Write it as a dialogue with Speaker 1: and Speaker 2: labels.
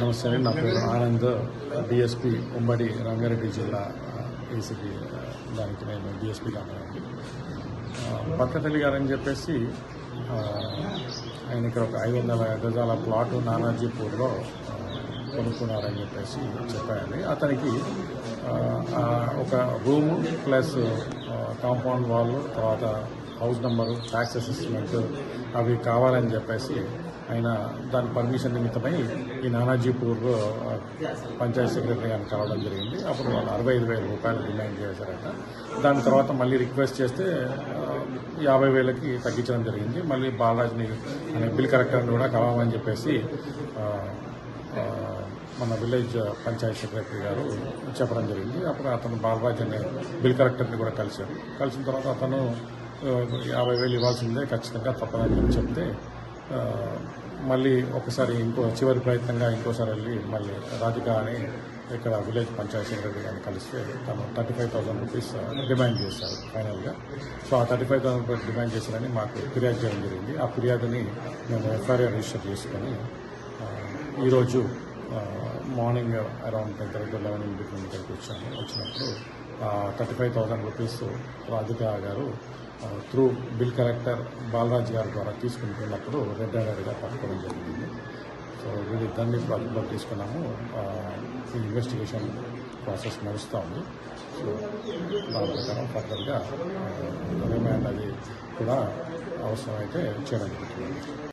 Speaker 1: నమస్తే అండి నా పేరు ఆనంద్ డిఎస్పి ఉమ్మడి రంగారెడ్డి జిల్లా ఏసీపీ దానికి నేను డిఎస్పీగా ఉన్నానండి పక్కతల్లి గారు అని చెప్పేసి ఆయన ఇక్కడ ఒక ఐదు వందల గజాల ప్లాటు నానాజీపూర్లో కొనుక్కున్నారని చెప్పేసి చెప్పారండి అతనికి ఒక రూము ప్లస్ కాంపౌండ్ వాల్ తర్వాత హౌస్ నెంబరు ట్యాక్స్ అసెస్మెంట్ అవి కావాలని చెప్పేసి ఆయన దాని పర్మిషన్ నిమిత్తమై ఈ నానాజీపూర్ పంచాయత్ సెక్రటరీ గారిని కలవడం జరిగింది. అప్పుడు వాళ్ళు అరవై ఐదు వేల రూపాయలు డిమాండ్ చేశారట. దాని తర్వాత మళ్ళీ రిక్వెస్ట్ చేస్తే యాభై వేలకి తగ్గించడం జరిగింది. మళ్ళీ బాలరాజ్ని అనే బిల్ కలెక్టర్ని కూడా కలవమని చెప్పేసి మన విలేజ్ పంచాయత్ సెక్రటరీ గారు చెప్పడం జరిగింది. అప్పుడు అతను బాలరాజ్ అనే బిల్ కలెక్టర్ని కూడా కలిశారు. కలిసిన తర్వాత అతను యాభై వేలు ఇవ్వాల్సిందే ఖచ్చితంగా తప్పదని చెప్తే మళ్ళీ ఒకసారి ఇంకో చివరి ప్రయత్నంగా ఇంకోసారి వెళ్ళి మళ్ళీ రాధిక అని ఇక్కడ విలేజ్ పంచాయతీ సెక్రటరీ గారిని కలిస్తే తను thirty five thousand rupees demand చేశారు ఫైనల్గా. సో ఆ thirty five thousand rupees demand చేశారని మాకు ఫిర్యాదు చేయడం జరిగింది. ఆ ఫిర్యాదుని మేము ఎఫ్ఐఆర్ రిజిస్టర్ చేసుకొని ఈరోజు morning around ten thirty eleven in ఇక్కడికి వచ్చాము. వచ్చినప్పుడు thirty five thousand rupees Radhika గారు త్రూ బిల్ కలెక్టర్ బాలరాజ్ గారి ద్వారా తీసుకుంటున్నప్పుడు రెడ్ హ్యాండెడ్గా పట్టుకోవడం జరిగింది. సో వీరి దాన్ని అదుపులో తీసుకున్నాము. ఈ ఇన్వెస్టిగేషన్ ప్రాసెస్ నడుస్తూ ఉంది. సో దాని ప్రకారం ఫర్దర్గా రిమాండ్ అది కూడా అవసరమైతే చేయడం జరుగుతుంది.